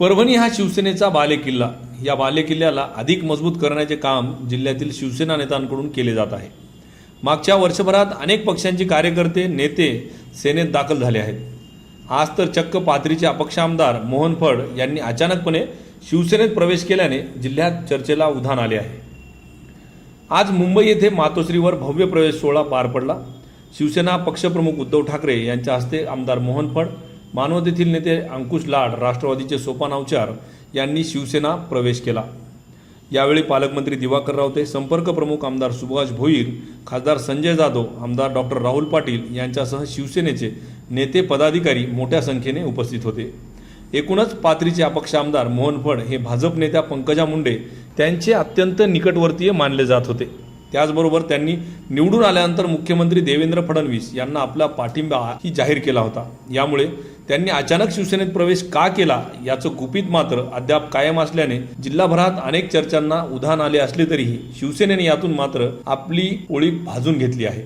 परभणी हा शिवसेनेचा बालेकिल्ला. या बालेकिल्ल्याला अधिक मजबूत करण्याचे काम जिल्ह्यातील शिवसेना नेत्यांकडून केले जात आहे. मागच्या वर्षभरात अनेक पक्षांचे कार्यकर्ते नेते सेनेत दाखल झाले आहेत. आज तर चक्क पाथरीचे अपक्ष आमदार मोहन फड यांनी अचानकपणे शिवसेनेत प्रवेश केल्याने जिल्ह्यात चर्चेला उधाण आले आहे. आज मुंबई येथे मातोश्रीवर भव्य प्रवेश सोहळा पार पडला. शिवसेना पक्षप्रमुख उद्धव ठाकरे यांच्या हस्ते आमदार मोहन फड मानवतेतील नेते अंकुश लाड राष्ट्रवादीचे सोपान अवचार यांनी शिवसेना प्रवेश केला. यावेळी पालकमंत्री दिवाकर रावते संपर्क प्रमुख आमदार सुभाष भोईर खासदार संजय जाधव आमदार डॉक्टर राहुल पाटील यांच्यासह शिवसेनेचे नेते पदाधिकारी मोठ्या संख्येने उपस्थित होते. एकूणच पाथरीचे अपक्ष आमदार मोहन फड हे भाजप नेत्या पंकजा मुंडे त्यांचे अत्यंत निकटवर्तीय मानले जात होते. त्याचबरोबर त्यांनी निवडून आल्यानंतर मुख्यमंत्री देवेंद्र फडणवीस यांना आपला पाठिंबा ही जाहीर केला होता. यामुळे त्यांनी अचानक शिवसेनेत प्रवेश का केला याचं गुपित मात्र अद्याप कायम असल्याने जिल्हाभरात अनेक चर्चांना उधाण आले असले तरीही शिवसेनेने यातून मात्र आपली ओळी भाजून घेतली आहे.